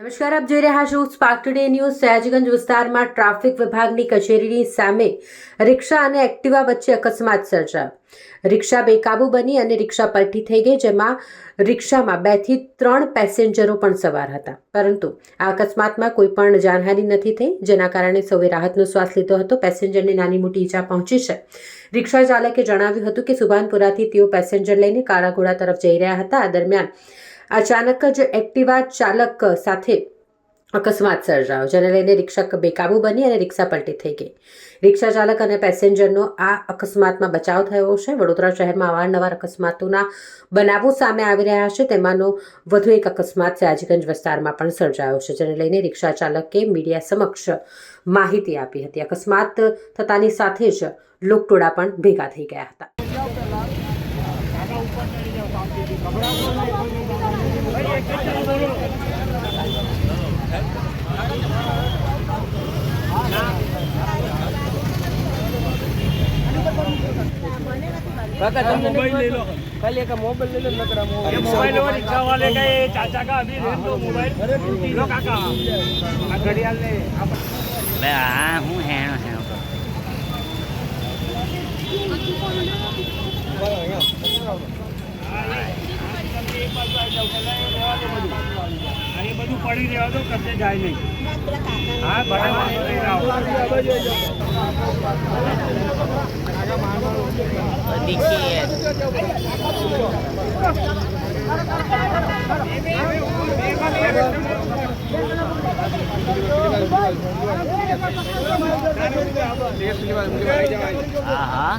નમસ્કાર, આપ જોઈ રહ્યા છો સ્પાર્ક ટુડે ન્યૂઝ સયાજગંજ વિસ્તારમાં ટ્રાફિક વિભાગની કચેરીની સામે રિક્ષા અને એક્ટિવા વચ્ચે અકસ્માત સર્જાયો. રિક્ષા બેકાબુ બની અને રિક્ષા પલટી થઈ ગઈ, જેમાં રિક્ષામાં બેથી ત્રણ પેસેન્જરો પણ સવાર હતા. પરંતુ આ અકસ્માતમાં કોઈ પણ જાનહાનિ નથી થઈ, જેના કારણે સૌએ રાહતનો શ્વાસ લીધો હતો. પેસેન્જરને નાની મોટી ઈજા પહોંચી છે. રિક્ષા ચાલકે જણાવ્યું હતું કે, સુભાનપુરાથી તેઓ પેસેન્જર લઈને કાળાઘોડા તરફ જઈ રહ્યા હતા. આ દરમિયાન અચાનક જ એક્ટિવા ચાલક સાથે અકસ્માત સર્જાયો, જેને લઈને રિક્ષક બેકાબુ બની અને રિક્ષા પલટી થઈ ગઈ. રિક્ષા ચાલક અને પેસેન્જરનો આ અકસ્માતમાં બચાવ થયો છે. વડોદરા શહેરમાં અવારનવાર અકસ્માતોના બનાવો સામે આવી રહ્યા છે. તેમાંનો વધુ એક અકસ્માત સયાજીગંજ વિસ્તારમાં પણ સર્જાયો છે, જેને લઈને રિક્ષા ચાલકે મીડિયા સમક્ષ માહિતી આપી હતી. અકસ્માત થતાની સાથે જ લોકટોળા પણ ભેગા થઈ ગયા હતા. કાકા તમે મોબાઈલ લઈ એક મોબાઈલ લઈ લો નકરા મોબાઈલ. મોબાઈલ લો ચાચા કા અભી કાકા. ઘડિયાળ ને હું હેણો. દો બધું પડી રહેવા દો કશે જાય નહીં. હા બરાબર. હા હા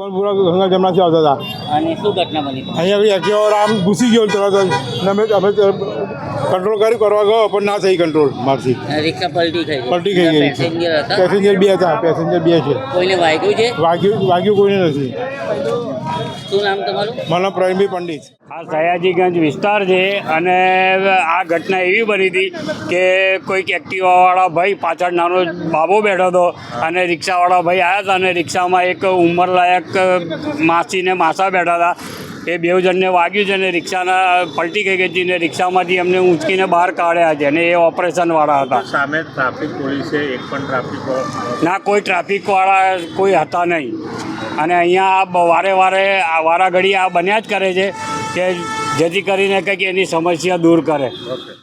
સુભાનપુરા ગંગા જમણાથી આવતા હતા. અને શું ઘટના બની અહીંયા આગળ એક્ટિવા આમ ઘૂસી ગયો તરત જ. અમે અમે કંટ્રોલ કરી કરવા ગયો પણ ના થઈ કંટ્રોલ મારથી. રિક્ષા પલટી થઈ પલટી ગઈ ગઈ. પેસેન્જર હતા? પેસેન્જર બે હતા પેસેન્જર બે છે. કોઈને વાગ્યું છે? વાગ્યું વાગ્યું કોઈને નથી. શું નામ તમારું? મારા પ્રવીણભાઈ પંડિત. આ સયાજીગંજ વિસ્તાર છે અને આ ઘટના એવી બની હતી કે કોઈક એક્ટિવાવાળા ભાઈ પાછળ નાનો બાબો બેઠો હતો અને રિક્ષાવાળા ભાઈ આવ્યા હતા અને રિક્ષામાં એક ઉંમરલાયક માસી ને માસા બેઠા હતા. એ બેવ જણને વાગ્યું છે ને રિક્ષાના પલટી ગઈ હતી ને રિક્ષામાંથી એમને ઊંચકીને બહાર કાઢ્યા છે અને એ ઓપરેશનવાળા હતા. સામે ટ્રાફિક પોલીસે એક પણ ટ્રાફિક ના કોઈ ટ્રાફિકવાળા કોઈ હતા નહીં. અને અહીંયા આ બ- વારે વારે આ વારા ઘડી આ બન્યા જ કરે છે કે જેથી કરીને કંઈક એની સમસ્યા દૂર કરે. ઓકે.